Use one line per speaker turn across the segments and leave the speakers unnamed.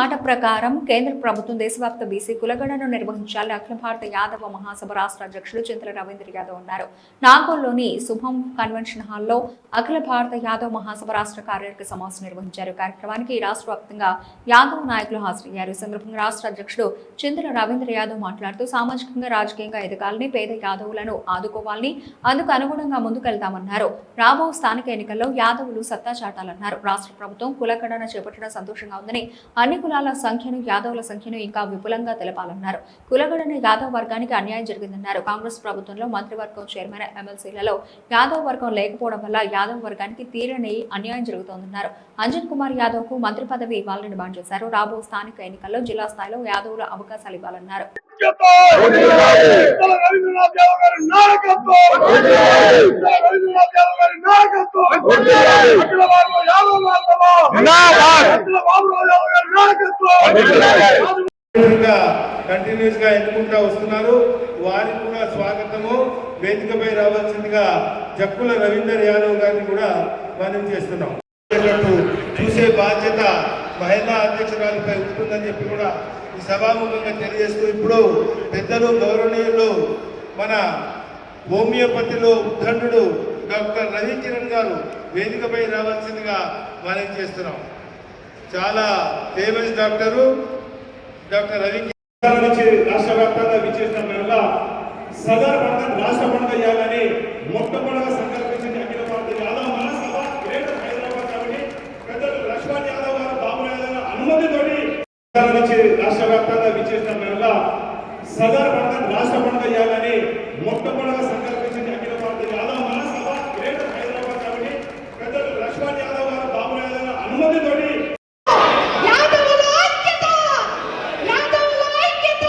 మాట ప్రకారం కేంద్ర ప్రభుత్వం దేశవ్యాప్త బీసీ కులగణను నిర్వహించాలని అఖిల భారత యాదవ మహాసభ రాష్ట్ర అధ్యక్షుడు చింతల రవీంద్ర యాదవ్ అన్నారు. నాగోల్లోని శుభం కన్వెన్షన్ హాల్లో అఖిల భారత యాదవ మహాసభ రాష్ట్ర కార్యవర్గ సమావేశం నిర్వహించారు. కార్యక్రమానికి రాష్ట్ర వ్యాప్తంగా యాదవ్ నాయకులు హాజరయ్యారు. ఈ సందర్భంగా రాష్ట్ర అధ్యక్షుడు చింతల రవీంద్ర యాదవ్ మాట్లాడుతూ సామాజికంగా రాజకీయంగా ఎదగాలని పేద యాదవులను ఆదుకోవాలని అందుకు అనుగుణంగా ముందుకెళ్తామన్నారు. రాబో స్థానిక ఎన్నికల్లో యాదవులు సత్తా చాటాలన్నారు. రాష్ట్ర ప్రభుత్వం కులగణన చేపట్టడం సంతోషంగా ఉందని అన్ని కులాల సంఖ్యను యాదవుల సంఖ్యను ఇంకా విపులంగా తెలపాలన్నారు. కులగడని యాదవ్ వర్గానికి అన్యాయం జరిగిందన్నారు. కాంగ్రెస్ ప్రభుత్వంలో మంత్రివర్గం చైర్మన్ ఎమ్మెల్సీలలో యాదవ్ వర్గం లేకపోవడం వల్ల యాదవ్ వర్గానికి తీరని అన్యాయం జరుగుతోందన్నారు. అంజన్ కుమార్ యాదవ్కు మంత్రి పదవి ఇవ్వాలని డిమాండ్ చేశారు. రాబో స్థానిక ఎన్నికల్లో జిల్లా స్థాయిలో యాదవుల అవకాశాలు ఇవ్వాలన్నారు.
నాయకత్వం
కంటిన్యూస్గా ఎన్నుకుంటా వస్తున్నారు. వారికి కూడా స్వాగతము. వేదికపై రావాల్సిందిగా జక్కుల రవీందర్ యాదవ్ గారిని కూడా మనం చేస్తున్నాం. చూసే బాధ్యత మహిళా అధ్యక్షురాలపై ఉంటుందని చెప్పి కూడా ఈ సభాముఖంగా తెలియజేస్తూ ఇప్పుడు పెద్దలు గౌరవనీయులు మన హోమియోపతిలో ఉద్దండు డాక్టర్ రవికిరణ్ గారు వేదికపై రావాల్సిందిగా మనం చేస్తున్నాం. చాలా ఫేమస్ డాక్టరు డాక్టర్ రవి
నుంచి రాష్ట్ర వ్యాప్తంగా విచ్చేసిన మేళ సదర్ పండుగ రాష్ట్ర పండుగ చేయాలని మొట్టమొదటిగా సంకల్పించింది అఖిల భారత యాదవ్ మహాసభ గ్రేటర్ హైదరాబాద్ కమిటీ. పెద్దలు లక్ష్మణ్ యాదవ్ గారు బాబు యాదవ్ గారు అనుమతితోటి నుంచి రాష్ట్ర వ్యాప్తంగా విచ్చేసిన మేళ సదర్ పండుగ రాష్ట్ర పండుగ చేయాలని మొట్టమొదటిగా సంకల్పించింది అఖిల భారత యాదవ్ మహాసభ గ్రేటర్ హైదరాబాద్ కమిటీ పెద్దలు లక్ష్మణ్ యాదవ్ గారు బాబు యాదవ్ గారు అనుమతితోటి
యాదవుల ఐక్యత యాదవుల ఐక్యత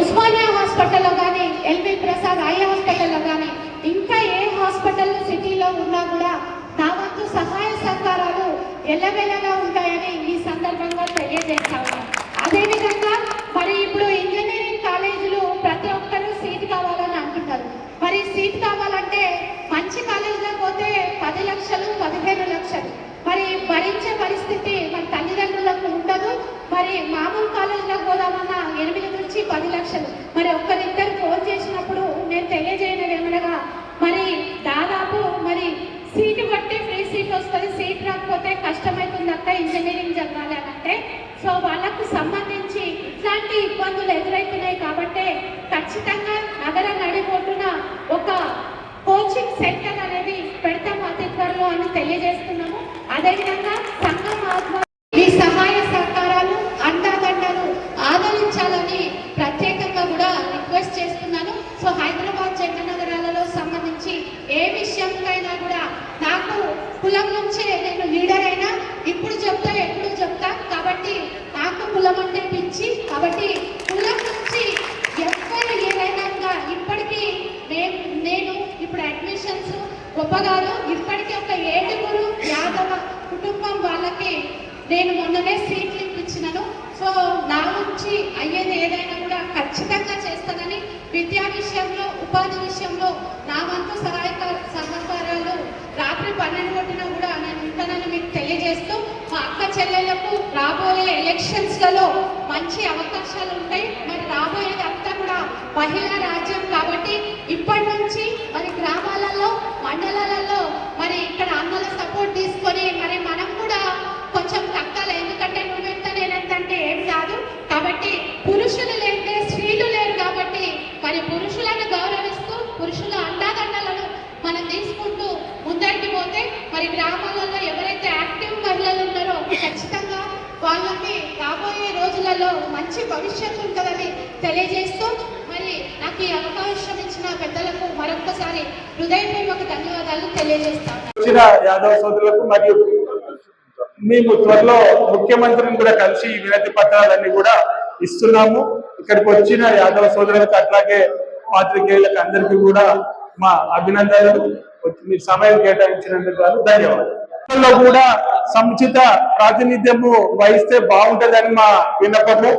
ఉస్మానియా హాస్పిటల్లో కానీ ఎల్బి ప్రసాద్ ఐ హాస్పిటల్లో కానీ ఇంకా ఏ హాస్పిటల్ ఉన్నా కూడా నా వంతు సహాయ సహకారాలు ఎల్లవెల్లగా ఉంటాయని ఈ సందర్భంగా తెలియజేస్తా ఉన్నాను. అదేవిధంగా మరి ఇప్పుడు ఇంజనీరింగ్ కాలేజీలు ప్రతి ఒక్కరూ సీట్ కావాలని అంటున్నారు. మరి సీట్ కావాలంటే మంచి కాలేజీలో పోతే పది లక్షలు పదిహేను లక్షలు. మరి భరించే పరిస్థితి మన తల్లిదండ్రులకు ఉండదు. మరి మామూలు కాలేజీలో పోదామన్నా ఎనిమిది నుంచి పది లక్షలు. మరి ఒక్కరిద్దరు ఫోన్ చేసినప్పుడు నేను తెలియజేయడం ఏమనగా మరి దాదాపు మరి సీటు బట్టి ఫ్రీ సీట్ వస్తుంది సీట్ రాకపోతే కష్టమవుతుంది అక్క ఇంజనీరింగ్ చదవాలి అని అంటే సో వాళ్ళకు సంబంధించి ఇట్లాంటి ఇబ్బందులు ఎదురవుతున్నాయి కాబట్టి ఖచ్చితంగా నగర నడిపోతున్న ఒక కోచింగ్ సెంటర్ అనేది పెడతాము అతి త్వరలో అని తెలియజేస్తున్నాము. అదేవిధంగా సంఘం ఆధ్వర్యం ఈ సహాయ సహకారాలు అండాదండలు ఆదరించాలని ప్రత్యేకంగా కూడా రిక్వెస్ట్ చేస్తున్నాను సో హైదరాబాద్ జంట నగరాలలో సంబంధించి ఏ విషయంకైనా కూడా నాకు కులం నుంచే నేను లీడర్ అయినా ఇప్పుడు చెప్తా ఎప్పుడు చెప్తా కాబట్టి నాకు కులం అంటే పిచ్చి కాబట్టి కులం నుంచి ఎక్కడ ఏదైనా కూడా ఇప్పటికీ నేను నేను ఇప్పుడు అడ్మిషన్స్ గొప్పగారు ఇప్పటికీ ఒక ఏడుగురు యాదవ కుటుంబం వాళ్ళకి నేను మొన్ననే సీట్లు ఇప్పించినాను. సో నా నుంచి అయ్యేది ఏదైనా కూడా ఖచ్చితంగా చేస్తానని విద్యా విషయంలో ఉపాధి విషయంలో నా వంతు సహాయక సహకారాలు రాత్రి పన్నెండు గంటన కూడా నేను ఉంటానని మీకు తెలియజేస్తూ మా అక్క చెల్లెళ్ళకు రాబోయే ఎలక్షన్స్లలో మంచి అవకాశాలు ఉంటాయి. మరి రాబోయేది అంతా కూడా మహిళా రాజ్యం కాబట్టి ఇప్పటి నుంచి మరి గ్రామాలలో మండలాలలో మరి ఇక్కడ అన్నల సపోర్ట్ తీసుకొని మరి మనం కూడా కొంచెం తగ్గాలి. ఎందుకంటే నువ్వెంత నేనెంత అంటే ఏం కాదు. కాబట్టి పురుషులు లేంటే స్త్రీలు లేరు కాబట్టి మరి పురుషులను గౌరవిస్తూ పురుషుల అండాదండలను మనం తీసుకుంటూ ముందరికి పోతే మరి గ్రామాలలో ఎవరైతే యాక్టివ్ మహిళలు ఉన్నారో ఖచ్చితంగా వాళ్ళకి రాబోయే రోజులలో మంచి భవిష్యత్తు ఉంటుందని తెలియజేస్తూ మరి నాకు ఈ అవకాశం ఇచ్చిన పెద్దలకు మరొకసారి హృదయపూర్వక ధన్యవాదాలు తెలియజేస్తాను.
యాదవ్ సోదరులకు మరియు మేము త్వరలో ముఖ్యమంత్రిని కూడా కలిసి ఈ వినతి పత్రాలన్నీ కూడా ఇస్తున్నాము. ఇక్కడికి వచ్చిన యాదవ సోదరులకు అట్లాగే పాత్రికేయులకు అందరికీ కూడా మా అభినందనలు. మీరు సమయం కేటాయించినందుకు ధన్యవాదాలు. కూడా సముచిత ప్రాతినిధ్యము వహిస్తే బాగుంటుందని మా విన్నపము.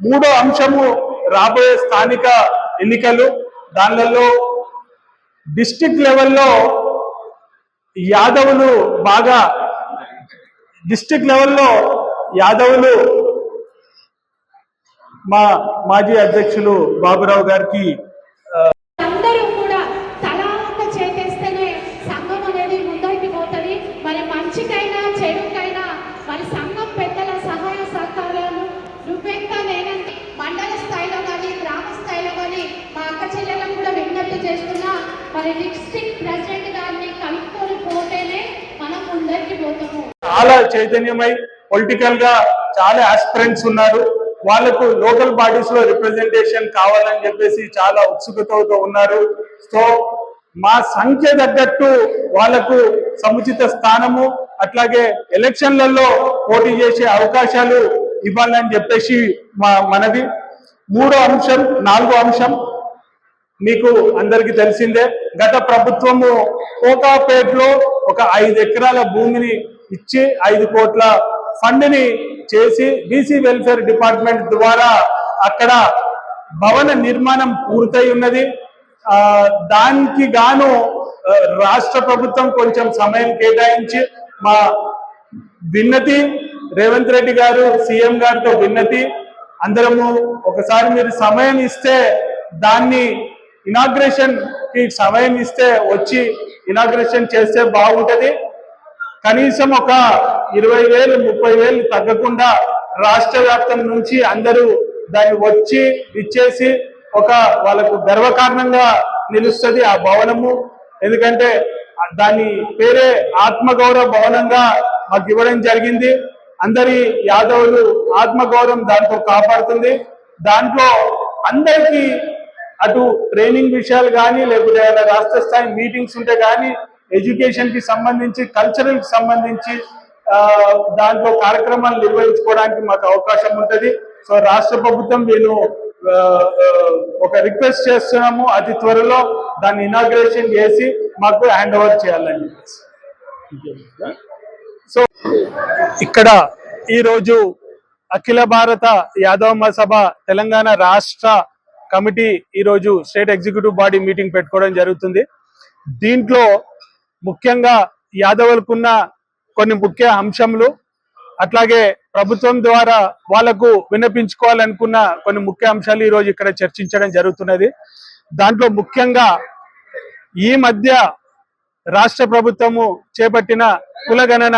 మూడో అంశము రాబోయే స్థానిక ఎన్నికలు. దానిలలో డిస్టిక్ లెవెల్లో యాదవులు బాగా డిస్టిక్ లెవెల్లో యాదవులు మా మాజీ అధ్యక్షులు బాబురావు గారికి
అందరూ కూడా తలా ఒక చేతేస్తేనే సంఘం అనేది ముందరికి పోతుంది మరి మంచికైనా చెడుకైనా మరి సంఘం పెద్దల సహాయ సహకారాలు నువ్వెంత నేనంత మండల స్థాయిలో కానీ గ్రామ స్థాయిలో కానీ మా అక్క చెల్లెలను కూడా విజ్ఞప్తి చేస్తున్నా మరి డిస్ట్రిక్ట్ ప్రెసిడెంట్ గారిని కలుపుకొని పోతేనే మనం ముందరికి పోతాము.
చాలా చైతన్యమై పొలిటికల్గా చాలా ఆస్పిరెంట్స్ ఉన్నారు. వాళ్ళకు లోకల్ బాడీస్లో రిప్రజెంటేషన్ కావాలని చెప్పేసి చాలా ఉత్సుకతతో ఉన్నారు. సో మా సంఖ్య తగ్గట్టు వాళ్ళకు సముచిత స్థానము అట్లాగే ఎలక్షన్లలో పోటీ చేసే అవకాశాలు ఇవ్వాలని చెప్పేసి మా మనది మూడో అంశం నాలుగో అంశం మీకు అందరికి తెలిసిందే. గత ప్రభుత్వము కోకాపేటలో ఒక ఐదు ఎకరాల భూమిని ఇచ్చి ఐదు కోట్ల ఫండ్ని చేసి బీసీ వెల్ఫేర్ డిపార్ట్మెంట్ ద్వారా అక్కడ భవన నిర్మాణం పూర్తయి ఉన్నది. దానికి గాను రాష్ట్ర ప్రభుత్వం కొంచెం సమయం కేటాయించి మా విన్నతి రేవంత్ రెడ్డి గారు సీఎం గారితో విన్నతి. అందరము ఒకసారి మీరు సమయం ఇస్తే దాన్ని ఇనాగ్రేషన్కి సమయం ఇస్తే వచ్చి ఇనాగ్రేషన్ చేస్తే బాగుంటది. కనీసం ఒక ఇరవై వేలు ముప్పై వేలు తగ్గకుండా రాష్ట్ర వ్యాప్తం నుంచి అందరూ దాన్ని వచ్చి ఇచ్చేసి ఒక వాళ్ళకు గర్వకారణంగా నిలుస్తుంది ఆ భవనము. ఎందుకంటే దాని పేరే ఆత్మగౌరవ భవనంగా మాకు ఇవ్వడం జరిగింది. అందరి యాదవులు ఆత్మగౌరవం దాంతో కాపాడుతుంది. దాంట్లో అందరికీ అటు ట్రైనింగ్ విషయాలు కానీ లేకపోతే ఏదైనా రాష్ట్ర స్థాయి మీటింగ్స్ ఉంటే కానీ ఎడ్యుకేషన్కి సంబంధించి కల్చరల్కి సంబంధించి దాంట్లో కార్యక్రమాలు నిర్వహించుకోవడానికి మాకు అవకాశం ఉంటుంది. సో రాష్ట్ర ప్రభుత్వం నేను ఒక రిక్వెస్ట్ చేస్తున్నాము. అతి త్వరలో దాన్ని ఇనాగ్రేషన్ చేసి మాకు హ్యాండ్ ఓవర్ చేయాలని సో ఇక్కడ ఈరోజు అఖిల భారత యాదవ మహాసభ తెలంగాణ రాష్ట్ర కమిటీ ఈరోజు స్టేట్ ఎగ్జిక్యూటివ్ బాడీ మీటింగ్ పెట్టుకోవడం జరుగుతుంది. దీంట్లో ముఖ్యంగా యాదవులకున్న కొన్ని ముఖ్య అంశములు అట్లాగే ప్రభుత్వం ద్వారా వాళ్ళకు విన్నపించుకోవాలనుకున్న కొన్ని ముఖ్య అంశాలు ఈరోజు ఇక్కడ చర్చించడం జరుగుతున్నది. దాంట్లో ముఖ్యంగా ఈ మధ్య రాష్ట్ర ప్రభుత్వము చేపట్టిన కులగణన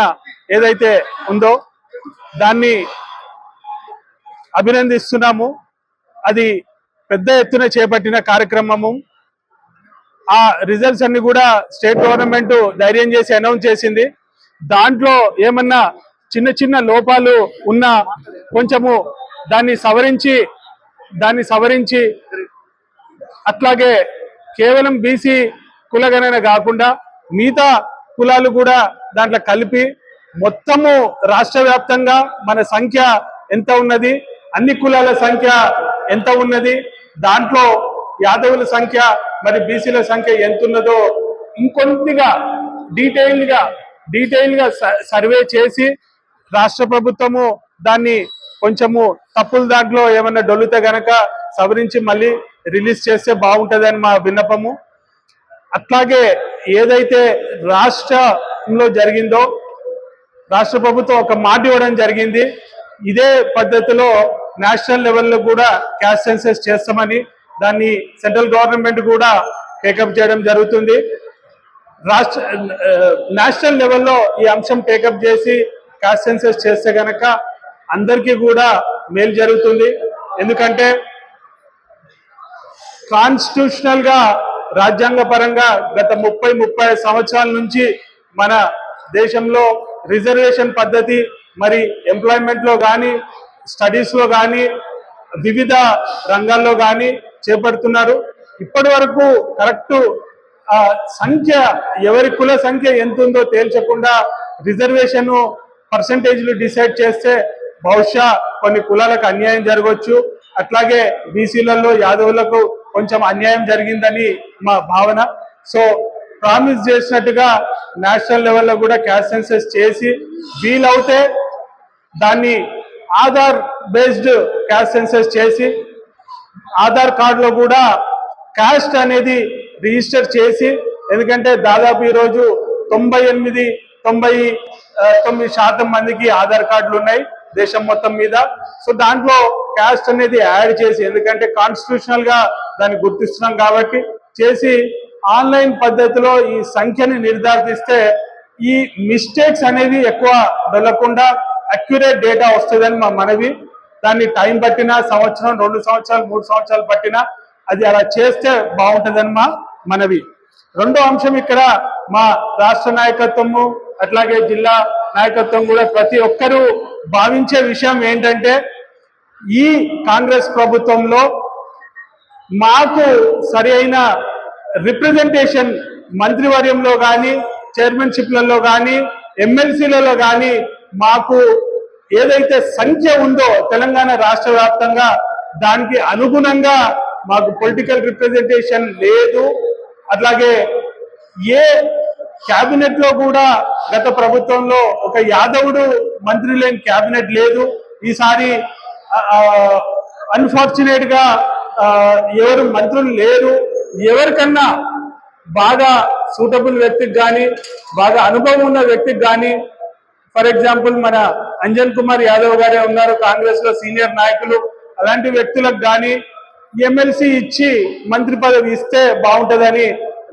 ఏదైతే ఉందో దాన్ని అభినందిస్తున్నాము. అది పెద్ద ఎత్తున చేపట్టిన కార్యక్రమము. ఆ రిజల్ట్స్ అన్ని కూడా స్టేట్ గవర్నమెంట్ ధైర్యం చేసి అనౌన్స్ చేసింది. దాంట్లో ఏమన్నా చిన్న చిన్న లోపాలు ఉన్నా కొంచెము దాన్ని సవరించి దాన్ని సవరించి అట్లాగే కేవలం బీసీ కులగణన కాకుండా మిగతా కులాలు కూడా దాంట్లో కలిపి మొత్తము రాష్ట్ర వ్యాప్తంగా మన సంఖ్య ఎంత ఉన్నది? అన్ని కులాల సంఖ్య ఎంత ఉన్నది? దాంట్లో యాదవుల సంఖ్య మరి బీసీల సంఖ్య ఎంత ఉన్నదో ఇంకొద్దిగా డీటెయిల్గా డీటెయిల్గా స- సర్వే చేసి రాష్ట్ర ప్రభుత్వము దాన్ని కొంచెము తప్పుల దాంట్లో ఏమన్నా డొల్లితే గనక సవరించి మళ్ళీ రిలీజ్ చేస్తే బాగుంటుందని మా విన్నపము. అట్లాగే ఏదైతే రాష్ట్రంలో జరిగిందో రాష్ట్ర ప్రభుత్వం ఒక మాట ఇవ్వడం జరిగింది. ఇదే పద్ధతిలో నేషనల్ లెవెల్లో కూడా క్యాష్ సెన్సెస్ చేస్తామని దాన్ని సెంట్రల్ గవర్నమెంట్ కూడా టేకప్ చేయడం జరుగుతుంది. రాష్ట్ర నేషనల్ లెవెల్లో ఈ అంశం టేకప్ చేసి క్యాష్ సెన్సెస్ చేస్తే గనక అందరికీ కూడా మేలు జరుగుతుంది. ఎందుకంటే కాన్స్టిట్యూషనల్గా రాజ్యాంగ పరంగా గత ముప్పై ముప్పై సంవత్సరాల నుంచి మన దేశంలో రిజర్వేషన్ పద్ధతి మరి ఎంప్లాయ్మెంట్లో కానీ స్టడీస్లో కానీ వివిధ రంగాల్లో కానీ చేపడుతున్నారు. ఇప్పటి వరకు కరెక్ట్ ఆ సంఖ్య ఎవరి కుల సంఖ్య ఎంత ఉందో తేల్చకుండా రిజర్వేషన్ పర్సంటేజ్లు డిసైడ్ చేస్తే బహుశా కొన్ని కులాలకు అన్యాయం జరగవచ్చు. అట్లాగే బీసీలలో యాదవులకు కొంచెం అన్యాయం జరిగిందని మా భావన. సో ప్రామిస్ చేసినట్టుగా నేషనల్ లెవెల్లో కూడా క్యాష్ సెన్సెస్ చేసి వీలవుతే దాన్ని ఆధార్ బేస్డ్ క్యాష్ సెన్సెస్ చేసి ఆధార్ కార్డులో కూడా క్యాస్ట్ అనేది రిజిస్టర్ చేసి ఎందుకంటే దాదాపు ఈరోజు తొంభై ఎనిమిది తొంభై తొమ్మిది శాతం మందికి ఆధార్ కార్డులు ఉన్నాయి. దేశం మొత్తం మీద. సో దాంట్లో క్యాస్ట్ అనేది యాడ్ చేసి ఎందుకంటే కాన్స్టిట్యూషనల్గా దాన్ని గుర్తిస్తున్నాం కాబట్టి చేసి ఆన్లైన్ పద్ధతిలో ఈ సంఖ్యని నిర్ధారిస్తే ఈ మిస్టేక్స్ అనేది ఎక్కువ వెళ్ళకుండా అక్యురేట్ డేటా వస్తుందని మా మనవి. దాన్ని టైం పట్టినా సంవత్సరం రెండు సంవత్సరాలు మూడు సంవత్సరాలు పట్టినా అది అలా చేస్తే బాగుంటుందని మా మనవి. రెండో అంశం ఇక్కడ మా రాష్ట్ర నాయకత్వము అట్లాగే జిల్లా నాయకత్వం కూడా ప్రతి ఒక్కరూ భావించే విషయం ఏంటంటే ఈ కాంగ్రెస్ ప్రభుత్వంలో మాకు సరి అయిన రిప్రజెంటేషన్ మంత్రివర్యంలో కానీ చైర్మన్షిప్లలో కానీ ఎమ్మెల్సీలలో కానీ మాకు ఏదైతే సంఖ్య ఉందో తెలంగాణ రాష్ట్ర వ్యాప్తంగా దానికి అనుగుణంగా మాకు పొలిటికల్ రిప్రజెంటేషన్ లేదు. అట్లాగే ఏ క్యాబినెట్లో కూడా గత ప్రభుత్వంలో ఒక యాదవుడు మంత్రి లేని క్యాబినెట్ లేదు. ఈసారి అన్ఫార్చునేట్గా ఎవరు మంత్రులు లేరు. ఎవరికన్నా బాగా సూటబుల్ వ్యక్తికి కానీ బాగా అనుభవం ఉన్న వ్యక్తికి కానీ ఫర్ ఎగ్జాంపుల్ మన అంజన్ కుమార్ యాదవ్ గారే ఉన్నారు కాంగ్రెస్లో సీనియర్ నాయకులు అలాంటి వ్యక్తులకు కానీ ఎమ్మెల్సీ ఇచ్చి మంత్రి పదవి ఇస్తే బాగుంటుందని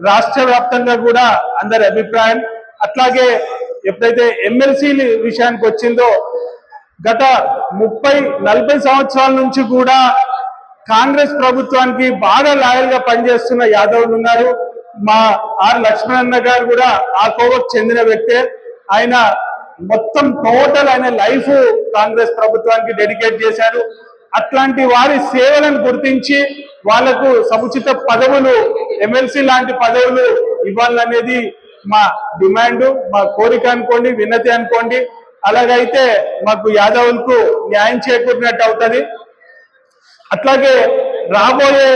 రాష్ట్ర వ్యాప్తంగా కూడా అందరి అభిప్రాయం. అట్లాగే ఎప్పుడైతే ఎమ్మెల్సీ విషయానికి వచ్చిందో గత ముప్పై నలభై సంవత్సరాల నుంచి కూడా కాంగ్రెస్ ప్రభుత్వానికి బాగా లాయల్గా పనిచేస్తున్న యాదవ్లు ఉన్నారు. మా ఆర్ లక్ష్మణన్న గారు కూడా ఆ కోవకు చెందిన వ్యక్తే. ఆయన మొత్తం టోటల్ ఆయన లైఫ్ కాంగ్రెస్ ప్రభుత్వానికి డెడికేట్ చేశారు. అట్లాంటి వారి సేవలను గుర్తించి వాళ్ళకు సముచిత పదవులు ఎమ్మెల్సీ లాంటి పదవులు ఇవ్వాలనేది మా డిమాండ్ మా కోరిక అనుకోండి విన్నతి అనుకోండి. అలాగైతే మాకు యాదవులకు న్యాయం చేకూరినట్టు అవుతుంది. అట్లాగే రాబోయే